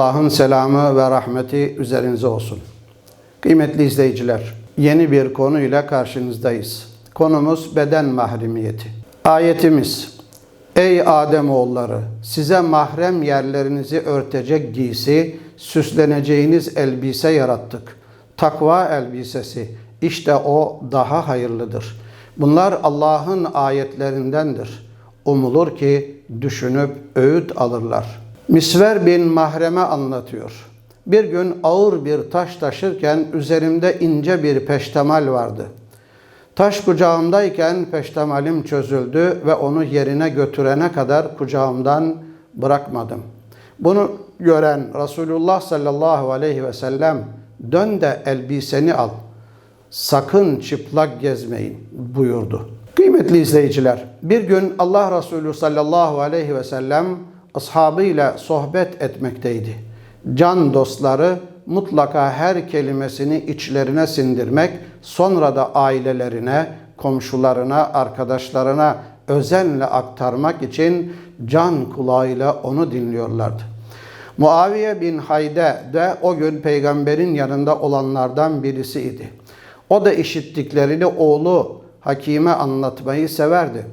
Allah'ın selamı ve rahmeti üzerinize olsun. Kıymetli izleyiciler, yeni bir konuyla karşınızdayız. Konumuz beden mahremiyeti. Ayetimiz, Ey Ademoğulları, size mahrem yerlerinizi örtecek giysi, süsleneceğiniz elbise yarattık. Takva elbisesi, işte o daha hayırlıdır. Bunlar Allah'ın ayetlerindendir. Umulur ki düşünüp öğüt alırlar. Misver bin Mahrem'e anlatıyor. Bir gün ağır bir taş taşırken üzerimde ince bir peştemal vardı. Taş kucağımdayken peştemalim çözüldü ve onu yerine götürene kadar kucağımdan bırakmadım. Bunu gören Resulullah sallallahu aleyhi ve sellem dön de elbiseni al. Sakın çıplak gezmeyin buyurdu. Kıymetli izleyiciler, bir gün Allah Resulü sallallahu aleyhi ve sellem ashabıyla sohbet etmekteydi. Can dostları mutlaka her kelimesini içlerine sindirmek, sonra da ailelerine, komşularına, arkadaşlarına özenle aktarmak için can kulağıyla onu dinliyorlardı. Muaviye bin Hayde de o gün peygamberin yanında olanlardan birisiydi. O da işittiklerini oğlu Hakime anlatmayı severdi.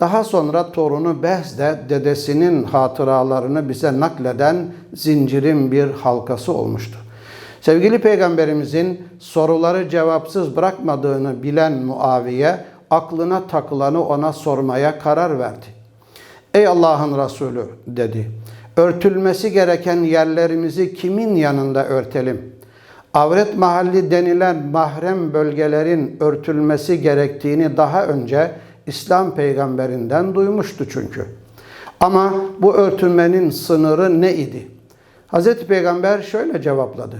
Daha sonra torunu Behz de dedesinin hatıralarını bize nakleden zincirin bir halkası olmuştu. Sevgili peygamberimizin soruları cevapsız bırakmadığını bilen Muaviye aklına takılanı ona sormaya karar verdi. Ey Allah'ın Resulü dedi. Örtülmesi gereken yerlerimizi kimin yanında örtelim? Avret mahalli denilen mahrem bölgelerin örtülmesi gerektiğini daha önce İslam peygamberinden duymuştu çünkü. Ama bu örtünmenin sınırı ne idi? Hz. Peygamber şöyle cevapladı.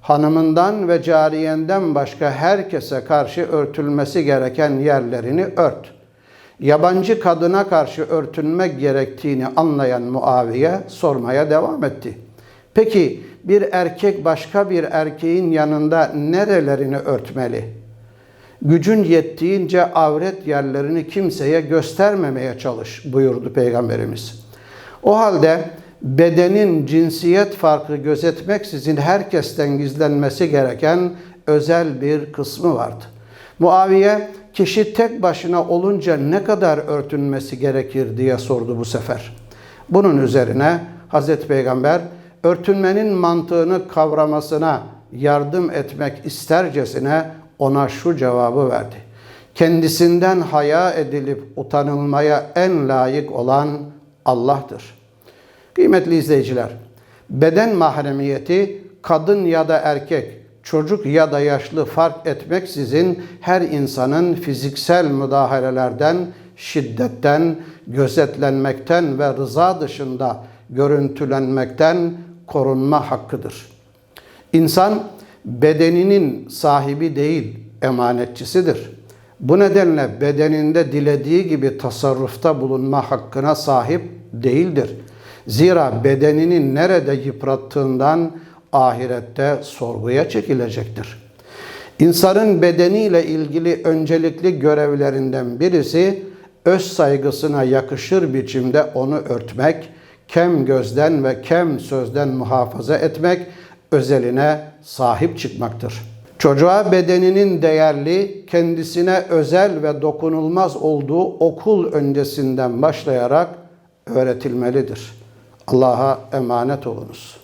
Hanımından ve cariyenden başka herkese karşı örtülmesi gereken yerlerini ört. Yabancı kadına karşı örtünmek gerektiğini anlayan Muaviye sormaya devam etti. Peki bir erkek başka bir erkeğin yanında nerelerini örtmeli? Gücün yettiğince avret yerlerini kimseye göstermemeye çalış buyurdu Peygamberimiz. O halde bedenin cinsiyet farkı gözetmeksizin herkesten gizlenmesi gereken özel bir kısmı vardı. Muaviye kişi tek başına olunca ne kadar örtünmesi gerekir diye sordu bu sefer. Bunun üzerine Hazreti Peygamber örtünmenin mantığını kavramasına yardım etmek istercesine ona şu cevabı verdi. Kendisinden haya edilip utanılmaya en layık olan Allah'tır. Kıymetli izleyiciler, beden mahremiyeti kadın ya da erkek, çocuk ya da yaşlı fark etmeksizin her insanın fiziksel müdahalelerden, şiddetten, gözetlenmekten ve rıza dışında görüntülenmekten korunma hakkıdır. İnsan bedeninin sahibi değil, emanetçisidir. Bu nedenle bedeninde dilediği gibi tasarrufta bulunma hakkına sahip değildir. Zira bedenini nerede yıprattığından ahirette sorguya çekilecektir. İnsanın bedeniyle ilgili öncelikli görevlerinden birisi öz saygısına yakışır biçimde onu örtmek, kem gözden ve kem sözden muhafaza etmek, özeline sahip çıkmaktır. Çocuğa bedeninin değerli, kendisine özel ve dokunulmaz olduğu okul öncesinden başlayarak öğretilmelidir. Allah'a emanet olunuz.